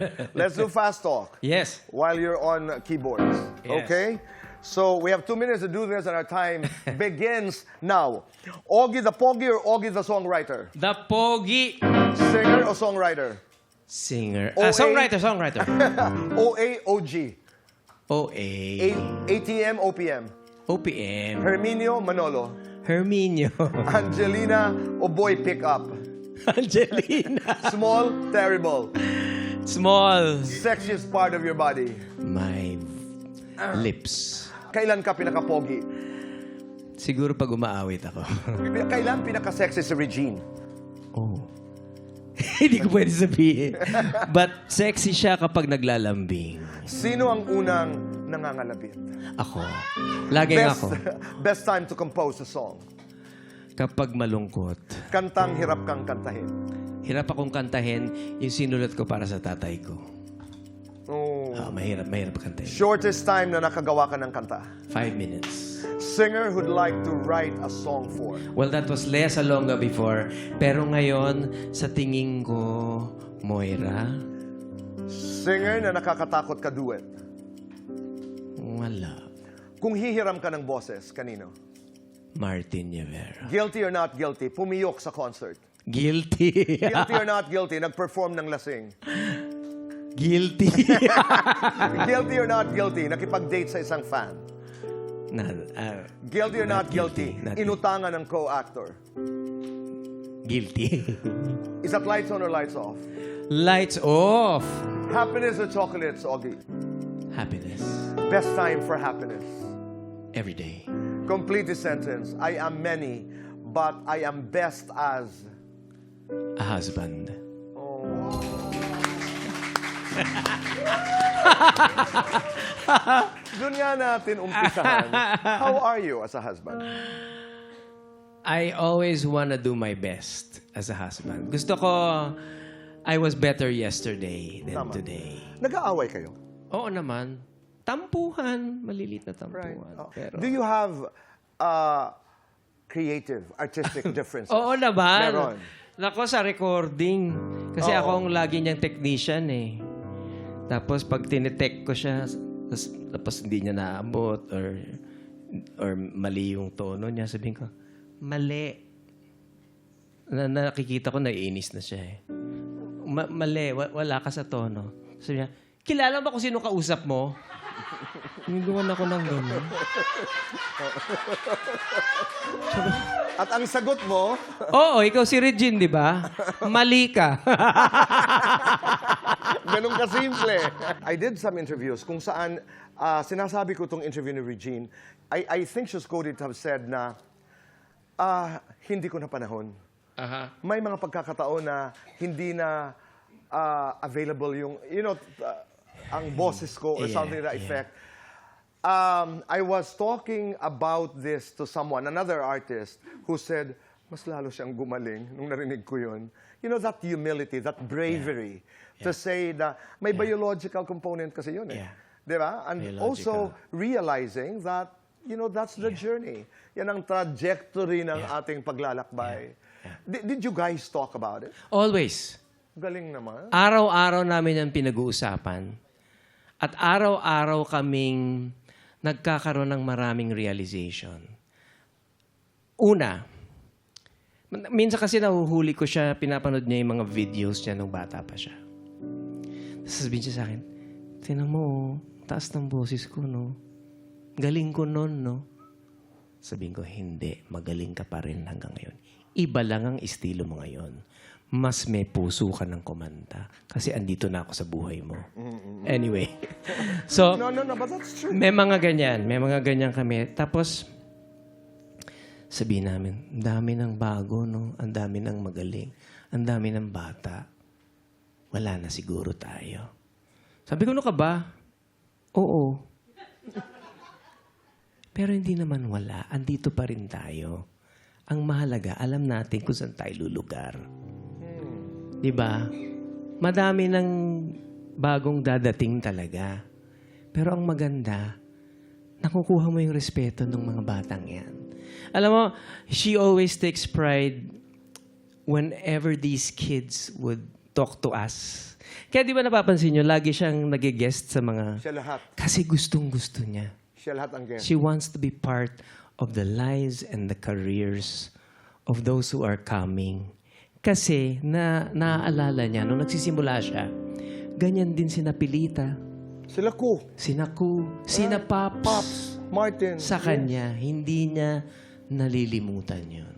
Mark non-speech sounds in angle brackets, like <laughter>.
<laughs> Let's do fast talk Yes. while you're on keyboards. Yes. Okay? So we have two minutes to do this, and our time <laughs> begins now. Augie the Pogi or Augie the songwriter? The Pogi Singer or songwriter? Singer. Ah, songwriter, songwriter. OA, OG. OA. A- ATM, OPM. OPM. Herminio, Manolo. Herminio. <laughs> Angelina, o boy pickup. Angelina. Small, terrible. Small. Sexiest part of your body. My lips. Kailan ka pinaka-pogi? Siguro pag umaawit ako. Kailan pinaka-sexy si Regine? oh. <laughs> Hindi ko pwede sabihin. But sexy siya kapag naglalambing. Sino ang unang nangangalabit? Ako. Laging Best, ako. <laughs> best time to compose a song. Kapag malungkot. Kantang hirap kang kantahin. Hirap akong kantahin yung sinulat ko para sa tatay ko. Oh. Ah, mahirap, mahirap kantahin. Shortest time na nakagawa ka ng kanta. Five minutes. Singer who'd like to write a song for. Well, that was Lea Salonga before. Pero ngayon, sa tingin ko, Moira, Singer na nakakatakot ka duet. wala. Kung hihiram ka ng boses, kanino? Martin Rivera. Guilty or not guilty, pumiyok sa concert. Guilty. Guilty or not guilty, nag-perform ng lasing. Guilty. <laughs> Guilty or not guilty, nakipag-date sa isang fan. na, ah, Guilty or not, Not guilty, guilty, not inutangan ng co-actor. guilty. Is that lights on or lights off? Lights off. Happiness or chocolates, Augie? Happiness. Best time for happiness. Every day. Complete the sentence. I am many, but I am best as. A husband. <laughs> Doon nga natin umpisahan. How are you as a husband? I always want to do my best as a husband. Gusto ko, I was better yesterday than Tama. today. Nag-aaway kayo? Oo naman. Tampuhan. Malilit na tampuhan. Oh. Pero, Do you have uh, creative, artistic <laughs> differences? Oo naman. Meron. Nako sa recording. Kasi Oo. ako ang lagi niyang technician eh. Tapos pag tinitech ko siya, tapos, tapos hindi niya naabot or or mali yung tono niya, sabihin ko, mali. Na, nakikita ko, naiinis na siya eh. Ma- mali, wa- wala ka sa tono. Sabi niya, kilala mo kung sino kausap mo? Nagawan ako ng gano'n. At ang sagot mo, Oo, ikaw si Regine, di ba? Mali ka. <laughs> ganun kasimple. I did some interviews kung saan ah, sinasabi ko itong interview ni Regine. I, I think she's quoted to have said na ah, hindi ko na panahon. Aha. May mga pagkakataon na hindi na ah, available yung, you know, ah, ang boses ko or Yeah, something to that yeah. effect. Um, I was talking about this to someone, another artist, who said, mas lalo siyang gumaling nung narinig ko yun. You know, that humility, that bravery to say that may biological component kasi yun eh. Yeah. Di ba? And also Biological. realizing that, you know, that's the journey. Yan ang trajectory ng ating paglalakbay. Di- Did you guys talk about it? Always. Galing naman. Araw-araw namin ang pinag-uusapan. At araw-araw kaming nagkakaroon ng maraming realization. Una, min- minsan kasi nahuhuli ko siya, pinapanood niya yung mga videos niya nung bata pa siya. Tapos sabihin siya sa akin, Tinan mo, oh, taas ng boses ko, no? Galing ko nun, no? Sabihin ko, hindi. Magaling ka pa rin hanggang ngayon. Iba lang ang estilo mo ngayon. Mas may puso ka ng kumanta. Kasi andito na ako sa buhay mo. Anyway. <laughs> so, No, no, no, but that's true. may mga ganyan. May mga ganyan kami. Tapos, sabihin namin, ang dami ng bago, no? Ang dami ng magaling. Ang dami ng bata. Wala na siguro tayo. Sabi ko, ano ka ba? Oo. <laughs> Pero hindi naman wala. Andito pa rin tayo. Ang mahalaga, alam natin kung saan tayo lulugar. Di ba? Madami ng bagong dadating talaga. Pero ang maganda, nakukuha mo yung respeto ng mga batang yan. Alam mo, she always takes pride whenever these kids would talk to us. Kaya di ba napapansin nyo, lagi siyang nag-guest sa mga... Siya lahat. Kasi gustong-gusto niya. Siya lahat ang guest. She wants to be part of the lives and the careers of those who are coming. Kasi na naaalala niya, nung nagsisimula siya, ganyan din sina Pilita, Sila ko. sina Ku, sina Pops. Pops. Martin. Sa kanya, hindi niya nalilimutan yun.